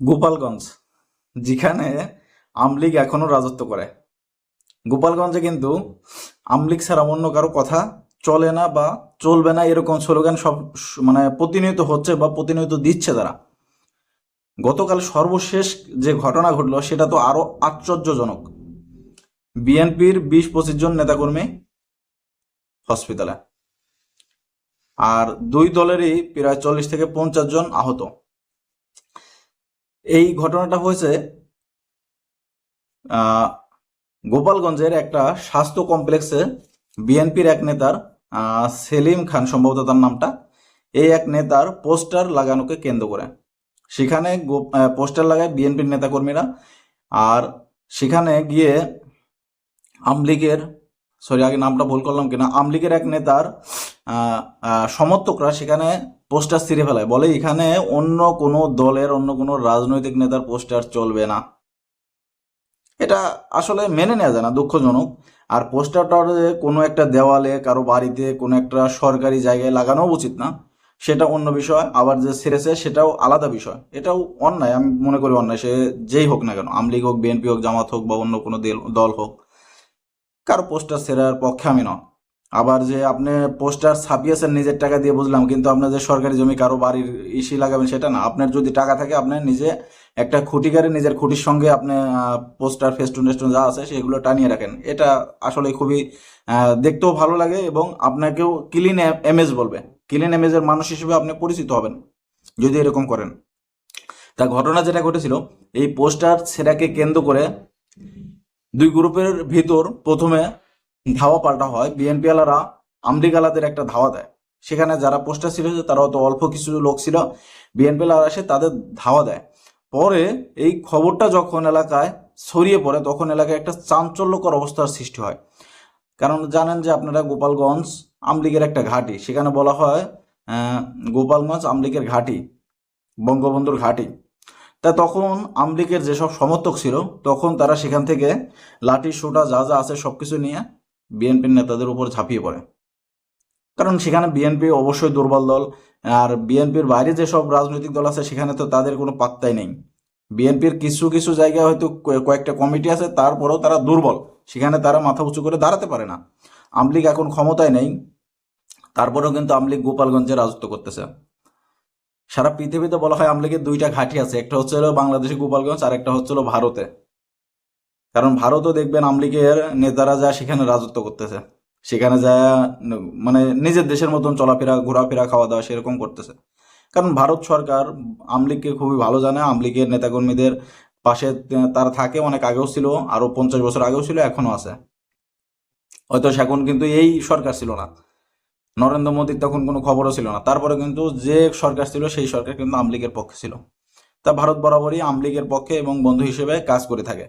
গোপালগঞ্জ, যেখানে আমলিগ এখনও রাজত্ব করে। গোপালগঞ্জে কিন্তু আমলিগ ছাড়া অন্য কারও কথা চলে না বা চলবে না এরকম স্লোগান সব মানে প্রতিনিয়ত হচ্ছে বা প্রতিনিয়ত দিচ্ছে তারা। গতকাল সর্বশেষ যে ঘটনা ঘটলো সেটা তো আরও আশ্চর্যজনক। বিএনপির বিশ পঁচিশ জন নেতাকর্মী হসপিটালে। আর দুই দলেরই প্রায় চল্লিশ থেকে পঞ্চাশ জন আহত। এই ঘটনাটা হয়েছে গোপালগঞ্জের একটা স্বাস্থ্য কমপ্লেক্সে বিএনপির এক নেতার সেলিম খান সম্ভবত তার নামটা, এই এক নেতার পোস্টার লাগানোকে কেন্দ্র করে। সেখানে পোস্টার লাগায় বিএনপির নেতাকর্মীরা, আর সেখানে গিয়ে আমলিগের সরি, আগে নামটা ভুল করলাম কিনা আমলিগের এক নেতার সমর্থকরা সেখানে পোস্টার ছিঁড়ে ফেলায়। বলে এখানে অন্য কোনো দলের, অন্য কোনো রাজনৈতিক নেতার পোস্টার চলবে না। এটা আসলে মেনে নেওয়া যায় না, দুঃখজনক। আর পোস্টারটা কোনো একটা দেওয়ালে, কারও বাড়িতে কোনো একটা সরকারি জায়গায় লাগানো উচিত না। সেটা অন্য বিষয়, আবার যে ছেড়েছে সেটাও আলাদা বিষয়। এটাও অন্যায়, আমি মনে করি অন্যায়, সে যেই হোক না কেন আমলিগ হোক, বিএনপি হোক, জামাত হোক বা অন্য কোনো দল হোক। কারও পোস্টার ছেড়ার পক্ষে আমি নয়। আবার যে আপনি পোস্টার ছাপিয়েছেন নিজের টাকা দিয়ে বুঝলাম, কিন্তু আপনার যে সরকারি জমি কারও বাড়ির ইসি লাগাবেন সেটা না। আপনার যদি টাকা থাকে, আপনি নিজে একটা খুঁটি গাড়ি নিজের খুঁটির সঙ্গে আপনি পোস্টার ফেস্টুন টেস্টুন যা আছে সেগুলো টানিয়ে রাখেন। এটা আসলে খুবই দেখতেও ভালো লাগে এবং আপনাকেও ক্লিন এমেজ বলবে। ক্লিন এমেজের মানুষ হিসেবে আপনি পরিচিত হবেন, যদি এরকম করেন। তা ঘটনা যেটা ঘটেছিল, এই পোস্টার সেটাকে কেন্দ্র করে দুই গ্রুপের ভিতর প্রথমে ধাওয়া পাল্টা হয় বিএনপি আলারা আমলিগালাদের একটা ধাওয়া দেয়। সেখানে যারা পোস্টার ছিল তারা অত অল্প কিছু লোক ছিল বিএনপি আলারা এসে তাদের ধাওয়া দেয়। পরে এই খবরটা যখন এলাকায় ছড়িয়ে পড়ে, তখন এলাকায় একটা চাঞ্চল্যকর অবস্থার সৃষ্টি হয়। কারণ জানেন যে আপনারা গোপালগঞ্জ আমলিগের একটা ঘাঁটি, সেখানে বলা হয় গোপালগঞ্জ আমলিগের ঘাঁটি, বঙ্গবন্ধুর ঘাঁটি। তা তখন আমলিগের যেসব সমর্থক ছিল, তখন তারা সেখান থেকে লাঠি সোটা যা যা আছে সবকিছু নিয়ে বিএনপির নেতাদের উপর ঝাঁপিয়ে পড়ে। কারণ সেখানে বিএনপি অবশ্যই দুর্বল দল, আর বিএনপির বাইরে যেসব রাজনৈতিক দল আছে, সেখানে তো তাদের কোনো পাত্তাই নেই। বিএনপির কিছু কিছু জায়গায় হয়তো কয়েকটা কমিটি আছে, তারপরেও তারা দুর্বল। সেখানে তারা মাথা উঁচু করে দাঁড়াতে পারে না। আমলিগ এখন ক্ষমতায় নেই, তারপরেও কিন্তু আমলিগ গোপালগঞ্জে রাজত্ব করতেছে। সারা পৃথিবীতে বলা হয় আমলিগের দুইটা ঘাঁটি আছে, একটা হচ্ছে হলো বাংলাদেশে গোপালগঞ্জ, আর একটা হচ্ছে হলো ভারতে। কারণ ভারতও দেখবেন আমলিগের নেতারা যা সেখানে রাজত্ব করতেছে। সেখানে যা মানে নিজের দেশের মতন চলাফেরা, ঘোরাফেরা খাওয়া দাওয়া সেরকম করতেছে। কারণ ভারত সরকার আমলিগকে খুবই ভালো জানে। আমলিগের নেতাকর্মীদের পাশে তারা থাকে, অনেক আগেও ছিল আরও পঞ্চাশ বছর আগেও ছিল, এখনও আছে। হয়তো এখন কিন্তু এই সরকার ছিল না। নরেন্দ্র মোদীর তখন কোনো খবরও ছিল না। তারপরে কিন্তু যে সরকার ছিল, সেই সরকার কিন্তু আমলিগের পক্ষে ছিল। তা ভারত বরাবরই আমলিগের পক্ষে এবং বন্ধু হিসেবে কাজ করে থাকে।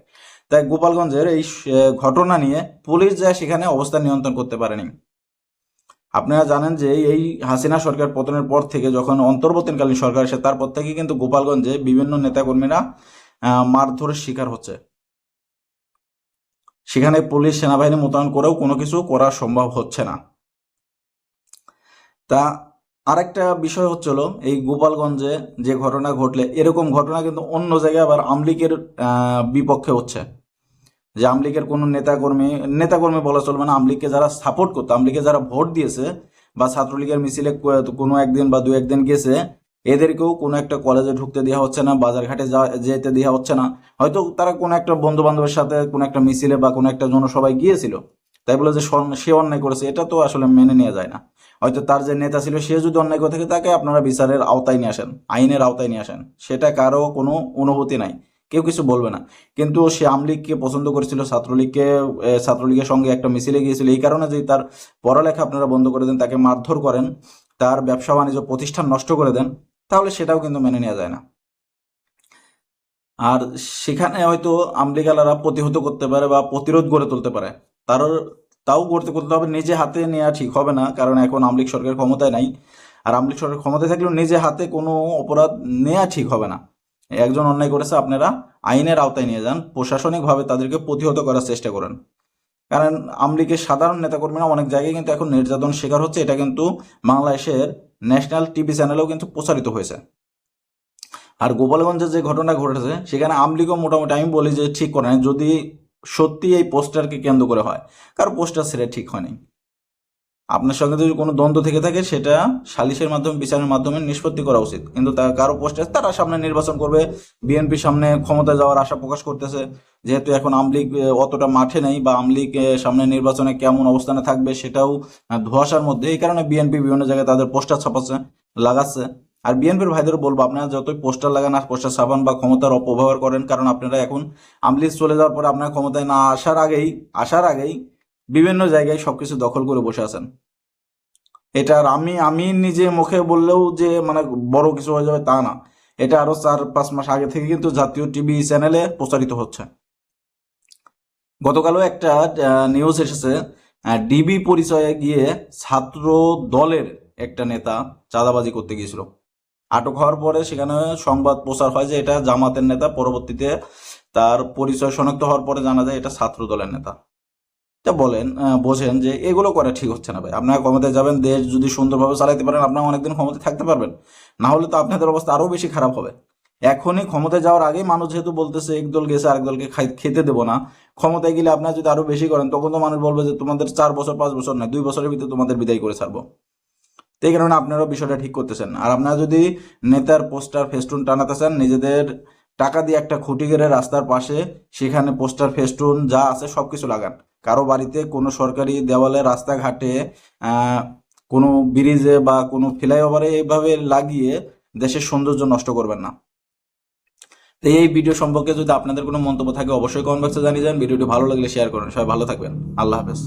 তাই গোপালগঞ্জের এই ঘটনা নিয়ে পুলিশ যায় সেখানে অবস্থা নিয়ন্ত্রণ করতে পারেনি। আপনারা জানেন যে এই হাসিনা সরকার পতনের পর থেকে যখন অন্তর্বর্তীকালীন সরকার আসে তারপর থেকে কিন্তু গোপালগঞ্জে বিভিন্ন নেতাকর্মীরা মারধরের শিকার হচ্ছে। সেখানে পুলিশ সেনাবাহিনী মোতায়েন করেও কোনো কিছু করা সম্ভব হচ্ছে না। তা আরেকটা বিষয় হচ্ছিল এই গোপালগঞ্জে যে ঘটনা ঘটলে, এরকম ঘটনা কিন্তু অন্য জায়গায় আবার আমলিকের বিপক্ষে হচ্ছে। যে আমলিগের কোনো নেতাকর্মী নেতাকর্মী বলা চলবে না, আমলিগকে যারা সাপোর্ট করতো আমলিগে যারা ভোট দিয়েছে বা ছাত্রলীগের মিছিলে কোনো একদিন বা দু একদিন গেছে, এদেরকেও কোনো একটা কলেজে ঢুকতে দেওয়া হচ্ছে না, বাজারঘাটে যেতে দেওয়া হচ্ছে না। হয়তো তারা কোনো একটা বন্ধু বান্ধবের সাথে কোনো একটা মিছিলে বা কোনো একটা জনসভায় গিয়েছিল। তাই বলে যে সে অন্যায় করেছে, এটা তো আসলে মেনে নেওয়া যায় না। হয়তো তার যে নেতা ছিল, সে যদি অন্যায় করে থাকে, তাকে আপনারা বিচারের আওতায় নিয়ে আসেন, আইনের আওতায় নিয়ে আসেন। সেটা কারও কোনো অনুভূতি নাই, কেউ কিছু বলবে না। কিন্তু সে আমলিগকে পছন্দ করেছিল, ছাত্রলীগকে ছাত্রলীগের সঙ্গে একটা মিছিলে গিয়েছিল, এই কারণে যদি তার পড়ালেখা আপনারা বন্ধ করে দেন, তাকে মারধর করেন, তার ব্যবসা বাণিজ্য প্রতিষ্ঠান নষ্ট করে দেন, তাহলে সেটাও কিন্তু মেনে নেওয়া যায় না। আর সেখানে হয়তো আমলিগালারা প্রতিহত করতে পারে বা প্রতিরোধ গড়ে তুলতে পারে। তার তাও করতে করতে হবে, নিজে হাতে নেওয়া ঠিক হবে না, কারণ এখন আমলিক সরকার ক্ষমতায় নাই। আর আমলিগ সরকার ক্ষমতায় থাকলেও নিজে হাতে কোনো অপরাধ নেওয়া ঠিক হবে না। একজন অন্যায় করেছে, আপনারা আইনের আওতায় নিয়ে যান, প্রশাসনিকভাবে তাদেরকে প্রতিহত করার চেষ্টা করেন। কারণ আমলিগের সাধারণ নেতাকর্মীরা অনেক জায়গায় কিন্তু এখন নির্যাতন শিকার হচ্ছে, এটা কিন্তু বাংলাদেশের ন্যাশনাল টিভি চ্যানেলেও কিন্তু প্রচারিত হয়েছে। আর গোপালগঞ্জে যে ঘটনা ঘটেছে, সেখানে আমলিগও মোটামুটি, আমি বলি যে ঠিক করে যদি সত্যি এই পোস্টারকে কেন্দ্র করে হয়। কারও পোস্টার ছেড়ে ঠিক হয়নি। আপনার সঙ্গে যদি কোনো দ্বন্দ্ব থেকে থাকে, সেটা সালিশের মাধ্যমে, বিচারের মাধ্যমে নিষ্পত্তি করা উচিত। কিন্তু তার কারও পোস্টার, তারা সামনে নির্বাচন করবে। বিএনপি সামনে ক্ষমতা যাওয়ার আশা প্রকাশ করতেছে। যেহেতু এখন আমলিগ অতটা মাঠে নেই বা আমলিগ সামনে নির্বাচনে কেমন অবস্থানে থাকবে সেটাও ধোঁয়াশার মধ্যে। এই কারণে বিএনপি বিভিন্ন জায়গায় তাদের পোস্টার ছাপাচ্ছে, লাগাচ্ছে। আর বিএনপির ভাইদের বলব, আপনারা যতই পোস্টার লাগান, আর পোস্টার ছাপান বা ক্ষমতার অপব্যবহার করেন, কারণ আপনারা এখন আমলিগ চলে যাওয়ার পরে আপনারা ক্ষমতায় না আসার আগেই আসার আগেই বিভিন্ন জায়গায় সবকিছু দখল করে বসে আছেন। এটা আমি আমি নিজে মুখে বললেও যে মানে বড় কিছু হয়ে যাবে তা না। এটা আরও চার, পাঁচ মাস আগে থেকে কিন্তু জাতীয় টিভি চ্যানেলে প্রচারিত হচ্ছে। গতকালও একটা নিউজ এসেছে ডিবি পরিচয়ে গিয়ে ছাত্র দলের একটা নেতা চাঁদাবাজি করতে গিয়েছিল। আটক হওয়ার পরে সেখানে সংবাদ প্রচার হয় যে এটা জামাতের নেতা। পরবর্তীতে তার পরিচয় শনাক্ত হওয়ার পরে জানা যায় এটা ছাত্র দলের নেতা। তা বলেন বোঝেন যে এগুলো করা ঠিক হচ্ছে না ভাই। আপনারা ক্ষমতায় যাবেন, দেশ যদি সুন্দরভাবে চালাতে পারেন, আপনারা অনেকদিন ক্ষমতায় থাকতে পারবেন। না হলে তো আপনাদের অবস্থা আরও বেশি খারাপ হবে। এখনই ক্ষমতায় যাওয়ার আগেই মানুষ যেহেতু বলতেছে, এক দল গেছে, আরেক দলকে খেতে দেবো না। ক্ষমতায় গেলে আপনারা যদি আরও বেশি করেন, তখন তো মানুষ বলবে যে, তোমাদের চার বছর, পাঁচ বছর নয়, দুই বছরের ভিতরে তোমাদের বিদায় করে ছাড়বো। তো এই কারণে আপনারাও বিষয়টা ঠিক করতেছেন আর আপনারা যদি নেতার পোস্টার ফেস্টুন টানাতে চান নিজেদের টাকা দিয়ে একটা খুঁটি গেড়ে রাস্তার পাশে সেখানে পোস্টার, ফেস্টুন যা আছে সবকিছু লাগান। কারও বাড়িতে কোনো সরকারি দেওয়ালে রাস্তাঘাটে কোনো ব্রিজে বা কোনো ফ্লাইওভারে এইভাবে লাগিয়ে দেশের সৌন্দর্য নষ্ট করবেন না। তো এই ভিডিও সম্পর্কে যদি আপনাদের কোনো মন্তব্য থাকে, অবশ্যই কমেন্ট বক্সে জানিয়ে যান। ভিডিওটি ভালো লাগলে শেয়ার করুন। সবাই ভালো থাকবেন। আল্লাহ হাফেজ।